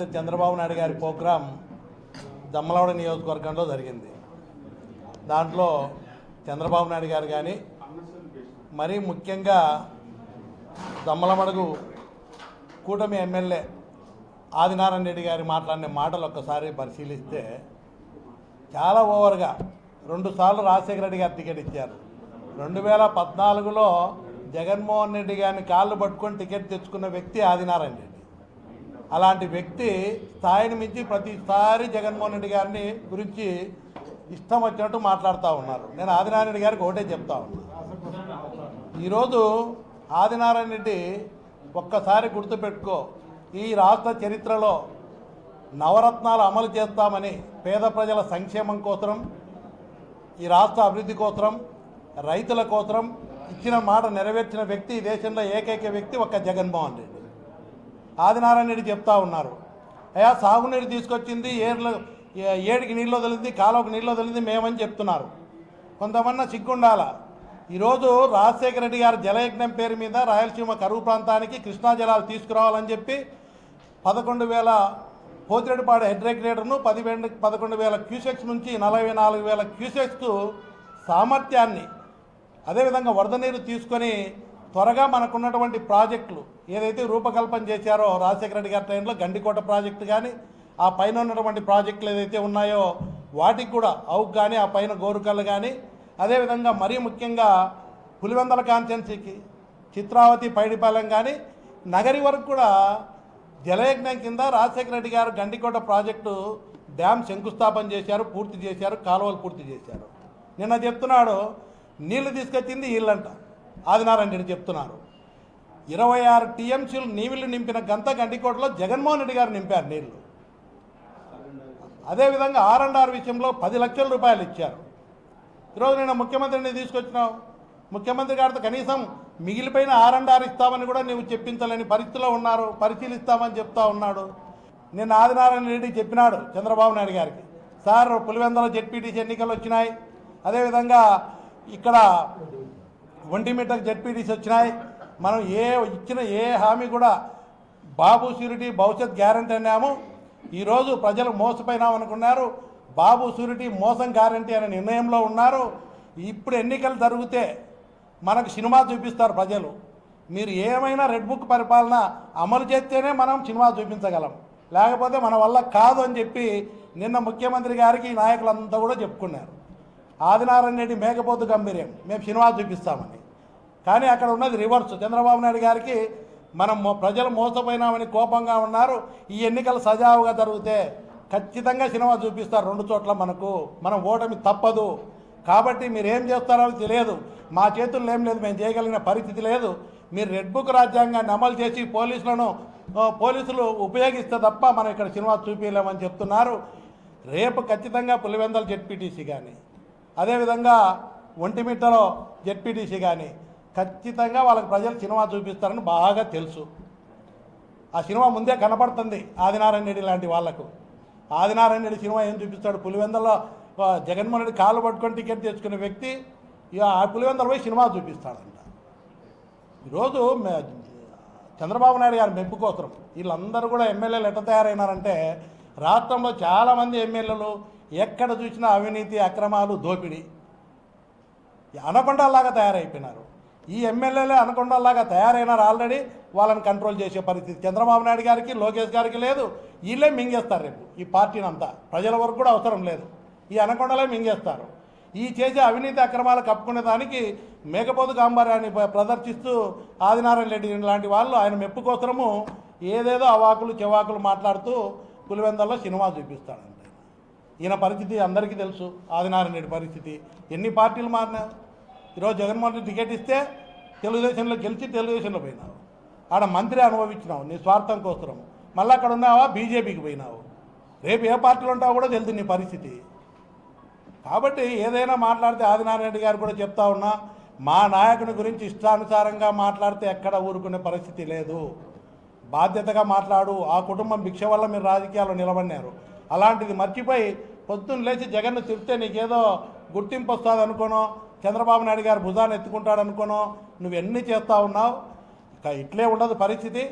చంద్రబాబు నాయుడు గారి ప్రోగ్రాం దమ్మలవాడ నియోజకవర్గంలో జరిగింది. దాంట్లో చంద్రబాబు నాయుడు గారు కానీ మరీ ముఖ్యంగా దమ్మలమడుగు కూటమి ఎమ్మెల్యే ఆదినారాయణ రెడ్డి గారి మాట్లాడిన మాటలు ఒక్కసారి పరిశీలిస్తే చాలా ఓవర్గా రెండుసార్లు రాజశేఖర రెడ్డి గారు టికెట్ ఇచ్చారు. రెండు వేల పద్నాలుగులో జగన్మోహన్ రెడ్డి గారిని కాళ్ళు పట్టుకొని టికెట్ తెచ్చుకున్న వ్యక్తి ఆదినారాయణ రెడ్డి. అలాంటి వ్యక్తి స్థాయిని మించి ప్రతిసారి జగన్మోహన్ రెడ్డి గారిని గురించి ఇష్టం వచ్చినట్టు మాట్లాడుతూ ఉన్నారు. నేను ఆదినారాయణ రెడ్డి గారికి ఒకటే చెప్తా ఉన్నా. ఈరోజు ఆదినారాయణ రెడ్డి ఒక్కసారి గుర్తుపెట్టుకో ఈ రాష్ట్ర చరిత్రలో నవరత్నాలు అమలు చేస్తామని పేద ప్రజల సంక్షేమం కోసం ఈ రాష్ట్ర అభివృద్ధి కోసం రైతుల కోసం ఇచ్చిన మాట నెరవేర్చిన వ్యక్తి ఈ దేశంలో ఏకైక వ్యక్తి ఒక్క జగన్మోహన్ రెడ్డి. ఆదినారాయణ రెడ్డి చెప్తా ఉన్నారు. అయ్యా సాగునీరు తీసుకొచ్చింది ఏర్లు ఏడికి నీళ్ళు వదిలింది కాలువకు నీళ్ళు వదిలింది మేమని చెప్తున్నారు. కొంతమంది సిగ్గుండాల? ఈరోజు రాజశేఖర రెడ్డి గారి జలయజ్ఞం పేరు మీద రాయలసీమ కరువు ప్రాంతానికి కృష్ణా జలాలు తీసుకురావాలని చెప్పి పదకొండు వేల పోతిరెడ్డిపాడు హెడ్ రెగ్యులేటర్ను పదివేల పదకొండు వేల క్యూసెక్స్ నుంచి నలభై నాలుగు వేల క్యూసెక్స్ సామర్థ్యాన్ని అదేవిధంగా వరద నీరు తీసుకొని త్వరగా మనకున్నటువంటి ప్రాజెక్టులు ఏదైతే రూపకల్పన చేశారో రాజశేఖర రెడ్డి గారి టైంలో గండికోట ప్రాజెక్టు కానీ ఆ పైన ఉన్నటువంటి ప్రాజెక్టులు ఏదైతే ఉన్నాయో వాటికి కూడా అవుకు కానీ ఆ పైన గోరుకల్లు కానీ అదేవిధంగా మరీ ముఖ్యంగా పులివెందల కాన్స్టెన్సీకి చిత్రావతి పైడిపాలెం కానీ నగరి వరకు కూడా జలయజ్ఞం కింద రాజశేఖర రెడ్డి గారు గండికోట ప్రాజెక్టు డ్యామ్ శంకుస్థాపన చేశారు పూర్తి చేశారు కాలువలు పూర్తి చేశారు. నిన్న చెప్తున్నాడు నీళ్ళు తీసుకొచ్చింది వీళ్ళంట ఆదినారాయణ రెడ్డి చెప్తున్నారు. ఇరవై ఆరు టీఎంసీలు నీళ్ళు నింపిన గంత గండికోటలో జగన్మోహన్ రెడ్డి గారు నింపారు నీళ్ళు. అదేవిధంగా ఆర్ అండ్ ఆర్ విషయంలో పది లక్షల రూపాయలు ఇచ్చారు. ఈరోజు నేను ముఖ్యమంత్రిని తీసుకొచ్చినావు. ముఖ్యమంత్రి గారితో కనీసం మిగిలిపోయిన ఆర్ అండ్ ఆర్ ఇస్తామని కూడా నీవు చెప్పించలేని పరిస్థితిలో ఉన్నారు పరిశీలిస్తామని చెప్తా ఉన్నాడు. నిన్న ఆదినారాయణ రెడ్డి చెప్పినాడు చంద్రబాబు నాయుడు గారికి. సార్ పులివెందల జెడ్పీటీసీ ఎన్నికలు వచ్చినాయి. అదేవిధంగా ఇక్కడ ఒంటిమిట్టకు జడ్పీటీసీ వచ్చినాయి. మనం ఏ ఇచ్చిన ఏ హామీ కూడా బాబు సూరిటీ భవిష్యత్ గ్యారంటీ అన్నాము. ఈరోజు ప్రజలు మోసపోయినామనుకున్నారు బాబు షూరిటీ మోసం గ్యారంటీ అనే నిర్ణయంలో ఉన్నారు. ఇప్పుడు ఎన్నికలు జరిగితే మనకు సినిమా చూపిస్తారు ప్రజలు. మీరు ఏమైనా రెడ్ బుక్ పరిపాలన అమలు చేస్తేనే మనం సినిమా చూపించగలం. లేకపోతే మన వల్ల కాదు అని చెప్పి నిన్న ముఖ్యమంత్రి గారికి ఈ నాయకులంతా కూడా చెప్పుకున్నారు. ఆదినారాయణ రెడ్డి మేకపోతు గంభీర్యం. మేము సినిమా చూపిస్తామని. కానీ అక్కడ ఉన్నది రివర్స్. చంద్రబాబు నాయుడు గారికి మనం ప్రజలు మోసపోయినామని కోపంగా ఉన్నారు. ఈ ఎన్నికలు సజావుగా జరిగితే ఖచ్చితంగా సినిమా చూపిస్తారు రెండు చోట్ల మనకు. మనం ఓటమి తప్పదు. కాబట్టి మీరు ఏం చేస్తారో తెలియదు. మా చేతుల్లో ఏం లేదు మేము చేయగలిగిన పరిస్థితి లేదు. మీరు రెడ్ బుక్ రాజ్యాంగాన్ని అమలు చేసి పోలీసులను పోలీసులు ఉపయోగిస్తే తప్ప మనం ఇక్కడ సినిమా చూపించలేమని చెప్తున్నారు. రేపు ఖచ్చితంగా పులివెందల జెడ్పీటీసీ కానీ అదేవిధంగా ఒంటిమిట్టలో జెడ్పీటీసీ కానీ ఖచ్చితంగా వాళ్ళకి ప్రజలు సినిమా చూపిస్తారని బాగా తెలుసు. ఆ సినిమా ముందే కనపడుతుంది ఆదినారాయణ రెడ్డి లాంటి వాళ్ళకు. ఆదినారాయణ రెడ్డి సినిమా ఏం చూపిస్తాడు? పులివెందల్లో జగన్మోహన్ రెడ్డి కాళ్ళు పట్టుకొని టికెట్ తెచ్చుకునే వ్యక్తి ఇక ఆ పులివెందల పోయి సినిమా చూపిస్తాడంట. ఈరోజు చంద్రబాబు నాయుడు గారి మెప్పు కోసం వీళ్ళందరూ కూడా ఎమ్మెల్యేలు ఎట్ట తయారైనారంటే రాష్ట్రంలో చాలామంది ఎమ్మెల్యేలు ఎక్కడ చూసినా అవినీతి అక్రమాలు దోపిడీ. అనకొండలాగా తయారైపోయినారు. ఈ ఎమ్మెల్యేలే అనకొండలాగా తయారైనారు ఆల్రెడీ. వాళ్ళని కంట్రోల్ చేసే పరిస్థితి చంద్రబాబు నాయుడు గారికి లోకేష్ గారికి లేదు. వీళ్ళే మింగేస్తారు రేపు ఈ పార్టీని అంతా ప్రజల వరకు కూడా అవసరం లేదు. ఈ అనకొండలే మింగేస్తారు. ఈ చేసే అవినీతి అక్రమాలు కప్పుకునే దానికి మేకపోతు గాంభార్యాన్ని ప్రదర్శిస్తూ ఆదినారాయణ రెడ్డి లాంటి వాళ్ళు ఆయన మెప్పు కోసము ఏదేదో అవాకులు చెవాకులు మాట్లాడుతూ పులివెందల్లో సినిమా చూపిస్తాడు ఈయన పరిస్థితి అందరికీ తెలుసు. ఆదినారాయణ పరిస్థితి. ఎన్ని పార్టీలు మారినా ఈరోజు జగన్మోహన్ రెడ్డి టికెట్ ఇస్తే తెలుగుదేశంలో గెలిచి తెలుగుదేశంలో పోయినావు. ఆడ మంత్రి అనుభవించినావు. నీ స్వార్థం కోసం మళ్ళీ అక్కడ ఉన్నావా? బీజేపీకి పోయినావు. రేపు ఏ పార్టీలో ఉంటావో కూడా తెలుసు నీ పరిస్థితి. కాబట్టి ఏదైనా మాట్లాడితే ఆదినారాయణ గారు కూడా చెప్తా ఉన్నా మా నాయకుని గురించి ఇష్టానుసారంగా మాట్లాడితే ఎక్కడ ఊరుకునే పరిస్థితి లేదు. బాధ్యతగా మాట్లాడు. ఆ కుటుంబం భిక్ష వల్ల మీరు రాజకీయాల్లో నిలబడినారు. అలాంటిది మర్చిపోయి పొద్దున్న లేచి జగన్ను తిరిగితే నీకేదో గుర్తింపు వస్తుంది అనుకోనో చంద్రబాబు నాయుడు గారు భుజాన్ని ఎత్తుకుంటాడు అనుకోనో నువ్వు ఎన్ని చేస్తూ ఉన్నావు? ఇట్లే ఉండదు పరిస్థితి.